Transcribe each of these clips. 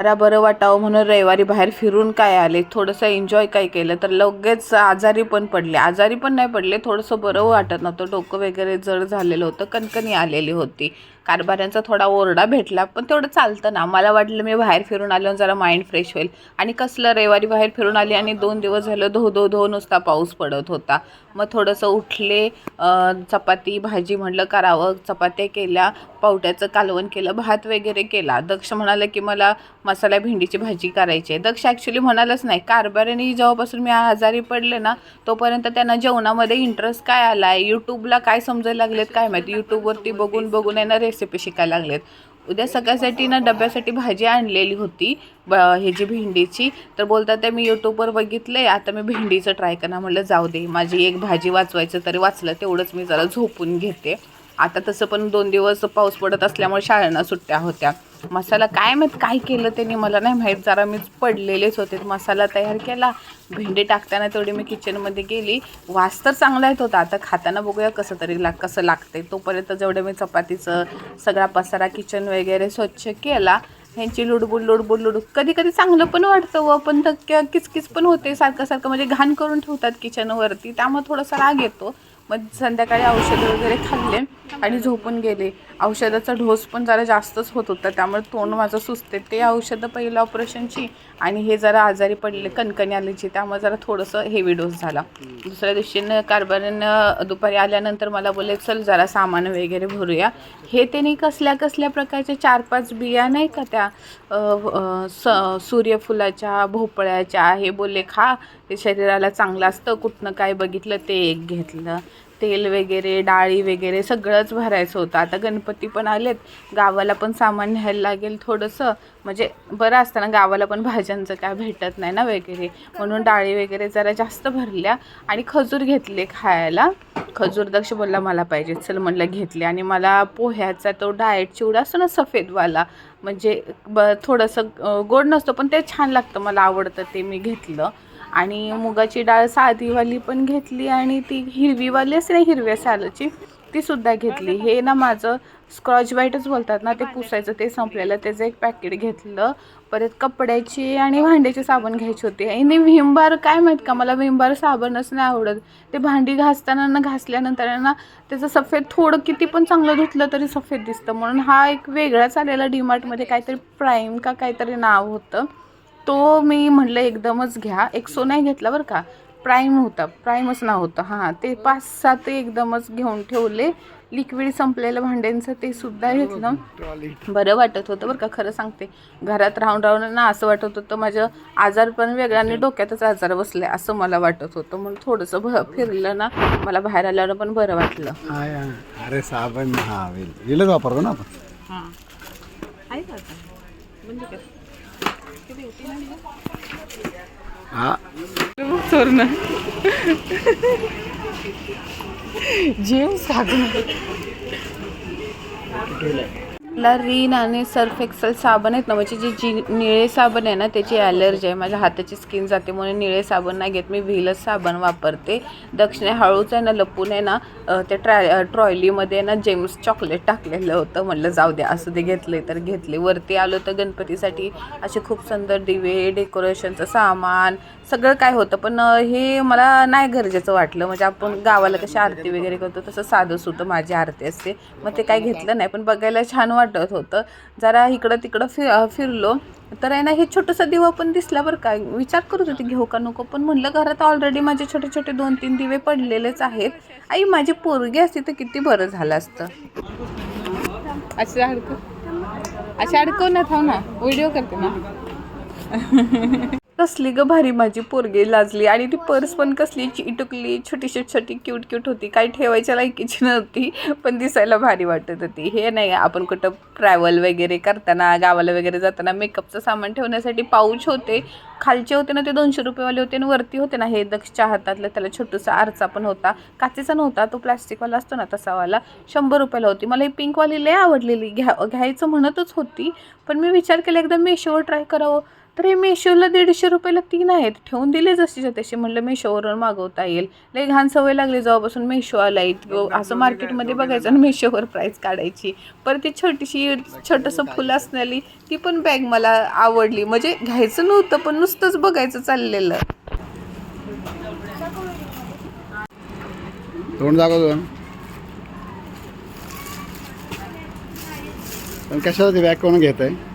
जरा बरं वाटावं म्हणून रविवारी बाहेर फिरून काय आले? थोडंसं एन्जॉय काय केलं? तर लगेच आजारी पण पडले. आजारी पण नाही पडले थोडंसं बरं वाटत नव्हतं. डोकं वगैरे जड झालेलं होतं कणकणी आलेली होती. कारभाऱ्यांचा थोडा ओरडा भेटला पण तेवढं चालतं ना. मला वाटलं मी बाहेर फिरून आलो जरा माइंड फ्रेश होईल. आणि कसलं रविवारी बाहेर फिरून आली आणि दोन दिवस झालं धो धो धो नुसता पाऊस पडत होता. मग थोडंसं उठले चपाती भाजी म्हटलं करावं. चपात्या केल्या पावट्याचं कालवण केलं भात वगैरे केला. दक्ष म्हणाला की मला मसाला भेंडीची भाजी करायची आहे. दक्ष ॲक्च्युली म्हणालाच नाही. कारभाऱ्याने जेव्हापासून मी आजारी पडले ना तोपर्यंत त्यांना जेवणामध्ये इंटरेस्ट काय आला आहे यूट्यूबला काय समजायला लागलेत? काय माहिती? यूट्यूबवरती बघून बघून आहे ना रेसिपी शिकायला लागलेत. उद्या सकाळसाठी ना डब्यासाठी भाजी आणलेली होती ब ह्याची भेंडीची. तर बोलतात ते मी यूट्यूबवर बघितले आता मी भेंडीचं ट्राय करणार. म्हटलं जाऊ दे माझी एक भाजी वाचवायचं तरी वाचलं तेवढंच मी जरा झोपून घेते. आता तसं पण दोन दिवस पाऊस पडत असल्यामुळे शाळांना सुट्ट्या होत्या. मसाला काय माहीत काय केलं त्यांनी मला नाही माहीत. जरा मीच पडलेलेच होते. मसाला तयार केला. भेंडी टाकताना तेवढी मी किचनमध्ये गेली. वास तर चांगला येत होता. आता खाताना बघूया कसं तरी लाग कसं लागते तोपर्यंत जेवढं मी चपातीचं सगळा पसारा किचन वगैरे स्वच्छ केला. ह्यांची लुडबुड लुडबुड लुडबुड. कधी कधी चांगलं पण वाटतं व पण धक्क किचकिच पण होते. सारखं सारखं म्हणजे घाण करून ठेवतात किचनवरती त्यामुळे थोडासा राग येतो. मग संध्याकाळी औषधं वगैरे खाल्ले आणि झोपून गेले. औषधाचा ढोस पण जरा जास्तच होत होता त्यामुळे तोंड माझं सुचते ते औषधं पहिलं ऑपरेशनची आणि हे जरा आजारी पडले कणकणी आल्याची त्यामुळे जरा थोडंसं हेवी डोस झाला. दुसऱ्या दिवशीनं कारभाऱ्यानं दुपारी आल्यानंतर मला बोलले चल जरा सामान वगैरे भरूया. हे त्यांनी कसल्या कसल्या प्रकारच्या चार पाच बिया नाही का त्या स सूर्यफुलाच्या भोपळ्याच्या हे बोलले खा ते शरीराला चांगलं असतं कुठनं काय बघितलं ते एक घेतलं. तेल वगैरे डाळी वगैरे सगळंच भरायचं होतं. आता गणपती पण आलेत. गावाला पण सामान न्यायला लागेल थोडंसं. म्हणजे बरं असतं ना गावाला पण भाज्यांचं काय भेटत नाही ना वगैरे. म्हणून डाळी वगैरे जरा जास्त भरल्या आणि खजूर घेतले खायला. खजूर दक्ष बोलला मला पाहिजे. चल म्हणलं घेतले. आणि मला पोह्याचा तो डाएट चिवडा असतो ना सफेदवाला. म्हणजे ब थोडंसं गोड नसतो पण ते छान लागतं. मला आवडतं ते मी घेतलं. आणि मुगाची डाळ साधीवाली पण घेतली आणि ती हिरवीवाली असते ना हिरव्या सालाची ती सुद्धा घेतली. हे ना माझं स्क्रॉच बाईटच बोलतात ना ते पुसायचं ते संपलेलं. त्याचं एक पॅकेट घेतलं. परत कपड्याची आणि भांड्याचे साबण घ्यायची होती. आणि विमबार काय माहीत का मला विमबार साबणच नाही आवडत. ते भांडी घासताना ना घासल्यानंतर ना त्याचं सफेद थोडं किती पण चांगलं धुतलं तरी सफेद दिसतं. म्हणून हा एक वेगळाच आलेला डीमार्टमध्ये काहीतरी प्राईम का काहीतरी नाव होतं. तो मी म्हटलं एकदमच घ्या. एक्सो नाही घेतला बरं का. प्राईम होता. प्राईमच नाव होतं. हां ते पाच सहा ते एकदमच घेऊन ठेवले. लिक्विड संपलेलं भांड्यांचं ते सुद्धा घेतलं. बरं वाटत होतं बरं का खरं सांगते. घरात राहून राहून ना असं वाटत होतं माझं आजार पण वेगळा आणि डोक्यातच आजार बसले असं मला वाटत होतं. म्हणून थोडंसं भ फिरलं ना मला बाहेर आल्यावर पण बरं वाटलं. अरे साबण हा वापरतो ना आपण हां आहे का आता? म्हणजे काय? किती होती ना? हा चोरण जेव साबण मला रीन आणि सर्फ एक्सेल साबण आहेत ना म्हणजे जे जी निळे साबण आहे ना त्याची ॲलर्जी आहे. माझ्या हाताची स्किन जाते म्हणून निळे साबण नाही घेत. मी व्हीलच साबण वापरते. दक्षिणे हळूच आहे ना लपून आहे ना ते त्या ट्रॅ ट्रॉयलीमध्ये ना जेम्स चॉकलेट टाकलेलं होतं. म्हटलं जाऊ द्या असं ते घेतले तर घेतले. वरती आलो तर गणपतीसाठी असे खूप सुंदर दिवे डेकोरेशनचं सामान सगळं काय होतं. पण हे मला नाही गरजेचं वाटलं. म्हणजे आपण गावाला कशी आरती वगैरे करतो तसं साधं सुद्धा माझी आरती असते. मग ते काय घेतलं नाही. पण बघायला छान वाटतं होतं. जरा इकडं तिकडं फि फिरलो. तर आहे ना हे छोटंसं दिवं पण दिसला बरं काय विचार करत होते घेऊ का नको? पण म्हणलं घरात ऑलरेडी माझे छोटे छोटे दोन तीन दिवे पडलेलेच आहेत. आई माझी पोरगी असती तर किती बरं झालं असतं. असे अडकव असे अडकव ना थांब ना. व्हिडिओ करते ना. कसली ग भारी माझी पोरगी लाजली. आणि ती पर्स पण कसली चिटुकली छोटीशी छोटी क्यूट क्यूट होती. काही ठेवायच्या लायकीची नव्हती पण दिसायला भारी वाटत होती. हे नाही आपण कुठं ट्रॅव्हल वगैरे करताना गावाला वगैरे जाताना मेकअपचं सामान ठेवण्यासाठी पाऊच होते. खालचे होते ना ते दोनशे रुपयेवाले होते आणि वरती होते ना हे दक्षच्या हातातलं त्याला छोटूसा आरचा पण होता. काचेचा नव्हता तो प्लास्टिकवाला असतो ना तसावाला. शंभर रुपयाला होती. मला ही पिंकवाली लय आवडलेली. घ्या घ्यायचं म्हणतच होती. पण मी विचार केला एकदा मेशोवर ट्राय करावं. तर हे मेशोला दीडशे रुपयाला तीन आहेत. ठेवून दिले जशीच्या तशी म्हणलं मेशोवरून मागवता येईल. लई घाण सवय लागली जेव्हापासून मेशो आला असं मार्केटमध्ये बघायचं आणि मेशोवर प्राईस काढायची. परत ती छोटीशी छोटंसं फुलं असणारी ती पण बॅग मला आवडली. म्हणजे घ्यायचं नव्हतं पण नुसतंच बघायचं चाललेलं. तोंड पण कशाला ते बॅग कोण घेत आहे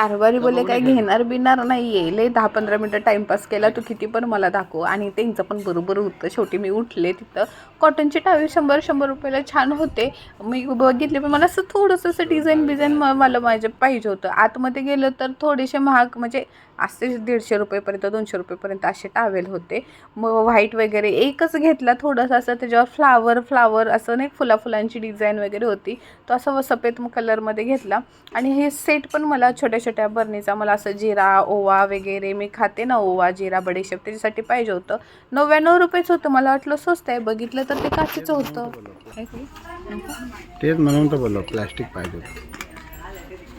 कारभारी बोले काय घेणार बिणार नाहीये. लय दहा पंधरा मिनटं टाइमपास केला तू किती पण मला दाखव. आणि त्यांचं पण बरोबर होतं. शेवटी मी उठले तिथं. कॉटनचे टावे शंभर शंभर रुपयाला छान होते. मी बघितले पण मला असं थोडंसं असं डिझाईन बिझाईन मला माझे पाहिजे होतं. आतमध्ये गेलं तर थोडेसे महाग म्हणजे असे दीडशे रुपयेपर्यंत दोनशे रुपयेपर्यंत असे टावेल होते. मग व्हाईट वगैरे एकच घेतला थोडंसं असं त्याच्यावर फ्लावर फ्लावर असं नाही फुला फुलांची डिझाईन वगैरे होती. तो असं व सफेद कलरमध्ये घेतला. आणि हे सेट पण मला छोट्या छोट्या बरणीचा मला असं जिरा ओवा वगैरे मी खाते ना ओवा जिरा बडीशेप त्याच्यासाठी पाहिजे होतं. नव्याण्णव रुपयेच होतं मला वाटलं स्वस्त आहे बघितलं तर ते काचेचं होतं. तेच म्हणून तर बोललो प्लॅस्टिक पाहिजे होतं.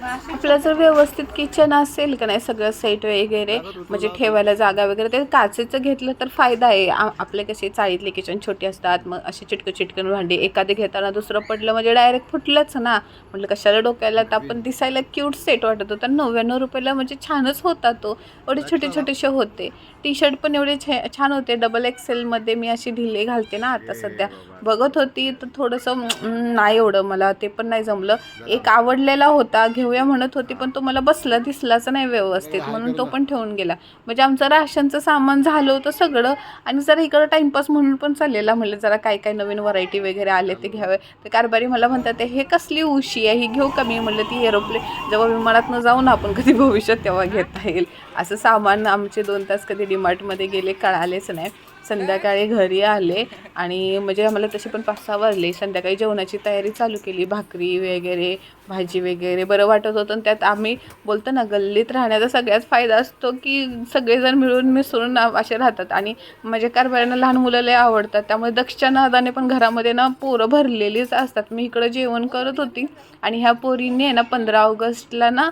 आपलं जर व्यवस्थित किचन असेल का नाही सगळं सेट वगैरे म्हणजे ठेवायला जागा वगैरे ते काचेचं घेतलं तर फायदा आहे. आपले कसे चाळीतले किचन छोटे असतात मग असे चिटकं चिटकन भांडी एखादे घेताना दुसरं पडलं म्हणजे डायरेक्ट फुटलंच ना. म्हटलं कशाला डोक्याला तर आपण दिसायला क्यूट सेट वाटत होता. नव्याण्णव रुपयाला म्हणजे छानच होता तो. एवढे छोटे छोटेसे होते. टी शर्ट पण एवढे छान होते. डबल एक्सेलमध्ये मी अशी ढिले घालते ना आता सध्या. बघत होती तर थोडंसं नाही एवढं मला ते पण नाही जमलं. एक आवडलेला होता ठेवूया म्हणत होती पण तो मला बसला दिसलाच नाही व्यवस्थित. म्हणून तो पण ठेवून गेला. म्हणजे आमचं राशनचं सामान झालं होतं सगळं आणि जरा इकडं टाईमपास म्हणून पण चाललेला. म्हणलं जरा काय काय नवीन व्हरायटी वगैरे आले ते घ्यावे. तर कारभारी मला म्हणतात "ते हे कसली उशी आहे? ही घेऊ का मी? म्हणलं ती एरोप्लेन जेव्हा विमानातनं जाऊ ना आपण कधी भविष्यात तेव्हा घेता येईल. असं सामान आमचे दोन तास कधी डिमार्टमध्ये गेले कळालेच नाही. संध्याकाळी घरी आले आणि म्हणजे आम्हाला तसे पण पाच सहा वाजले. संध्याकाळी जेवणाची तयारी चालू केली भाकरी वगैरे भाजी वगैरे बरं वाटत होतं. आणि त्यात आम्ही बोलतो ना गल्लीत राहण्याचा सगळ्यात फायदा असतो की सगळेजण मिळून मिसळून असे राहतात. आणि माझ्या कारभाऱ्यांना लहान मुलं लय आवडतात. त्यामुळे दक्षच्या नादाने पण घरामध्ये ना पोरं भरलेलीच असतात. मी इकडं जेवण करत होती. आणि ह्या पोरींनी आहे ना पंधरा ऑगस्टला ना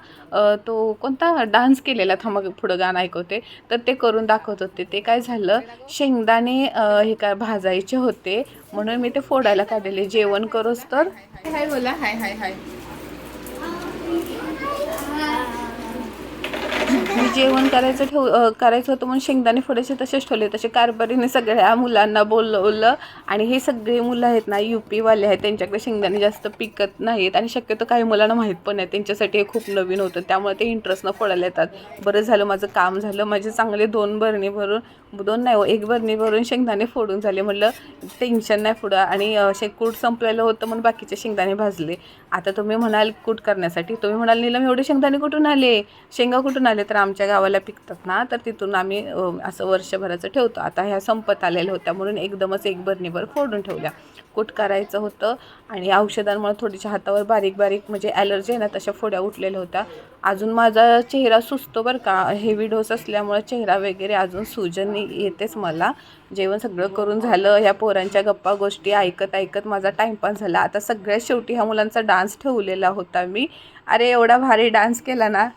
तो कोणता डान्स केलेला थांबा पुढं गाणं ऐकवते. तर ते करून दाखवत होते. ते काय झालं शेंगदाणे हे काय भाजायचे होते. म्हणून मी ते फोडायला काढलेले. जेवण करोस तर. हाय बोला. हाय हाय हाय. जेवण करायचं ठेव करायचं होतं म्हणून शेंगदाणे फोडायचे तसेच ठेवले तसे कारभारीने सगळ्या मुलांना बोलवलं. आणि हे सगळे मुलं आहेत ना यू पीवाले आहेत त्यांच्याकडे शेंगदाणे जास्त पिकत नाहीत. आणि शक्यतो काही मुलांना माहीत पण आहे त्यांच्यासाठी हे खूप नवीन होतं. त्यामुळे ते इंटरेस्टनं फोडायला येतात. बरं झालं माझं काम झालं. माझे चांगले दोन भरणी भरून दोन नाही हो, एक भरणी भरून शेंगदाणे फोडून झाले. म्हटलं टेन्शन नाही फोडा. आणि अ, कूट संपलेलं होतं म्हणून बाकीचे शेंगदाणे भाजले. आता तुम्ही म्हणाल कूट करण्यासाठी. तुम्ही म्हणाल नीलम एवढे शेंगदाणे कुठून आले? शेंगा कुठून आले? तर आमच्या गावाला पिकतात ना तर तिथून आम्ही असं वर्षभराचं ठेवतो. आता ह्या संपत आलेल्या होत्या म्हणून एकदमच एक भरणीभर फोडून ठेवल्या. कूट करायचं होतं आणि औषधांमुळे थोडीशा हातावर बारीक बारीक म्हणजे ॲलर्जी आहे ना तशा फोड्या उठलेल्या होत्या. अजून माझा चेहरा सुचतो बरं का हेवी डोस असल्यामुळे चेहरा वगैरे अजून सूजन येतेच मला. जेवण सगळं करून झालं ह्या पोरांच्या गप्पा गोष्टी ऐकत ऐकत माझा टाईमपास झाला. आता सगळ्यात शेवटी ह्या मुलांचा डान्स ठेवलेला होता मी. अरे एवढा भारी डान्स केला ना.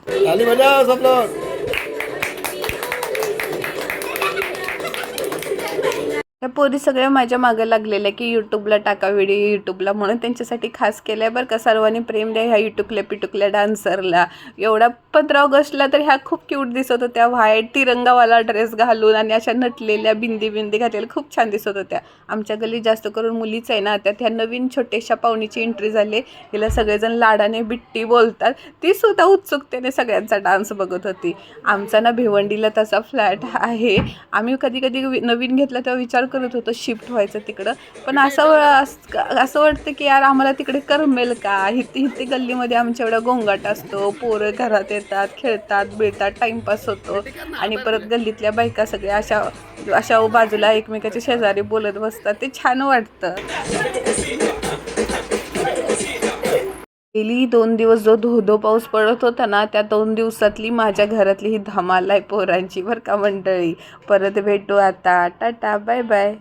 ह्या पोरी सगळ्या माझ्या मागं लागलेल्या की यूट्यूबला टाका व्हिडिओ यूट्यूबला म्हणून त्यांच्यासाठी खास केलं आहे बरं का. सर्वांनी प्रेम द्या ह्या युटुकल्या पिटुकल्या डान्सरला. एवढा पंधरा ऑगस्टला तर ह्या खूप क्यूट दिसत होत्या. व्हाईट तिरंगावाला ड्रेस घालून आणि अशा नटलेल्या बिंदी बिंदी घातलेल्या खूप छान दिसत होत्या. आमच्या गल्लीत जास्त करून मुलीच आहे ना त्यात ह्या नवीन छोट्याशा पाहुणीची एंट्री झाली. तिला सगळेजण लाडाने बिट्टी बोलतात. ती सुद्धा उत्सुकतेने सगळ्यांचा डान्स बघत होती. आमचा ना भिवंडीला तसा फ्लॅट आहे. आम्ही कधी कधी नवीन घेतला तेव्हा विचार करत होतो शिफ्ट व्हायचं तिकडं. पण असं असं वाटतं की यार आम्हाला तिकडे करमेल का? इथे इथे गल्लीमध्ये आमच्या एवढा गोंगाट असतो पोरं घरात येतात खेळतात बिळतात टाईमपास होतो. आणि परत गल्लीतल्या बायका सगळ्या अशा अशा बाजूला एकमेकाच्या शेजारी बोलत बसतात. ते छान वाटतं. गेली दोन दिवस जो धो धो पाऊस पडत होता ना त्या दोन दिवसातली माझ्या घरातली ही धमाल आहे पोरांची बरं का मंडळी. परत भेटू आता. Tata bye bye.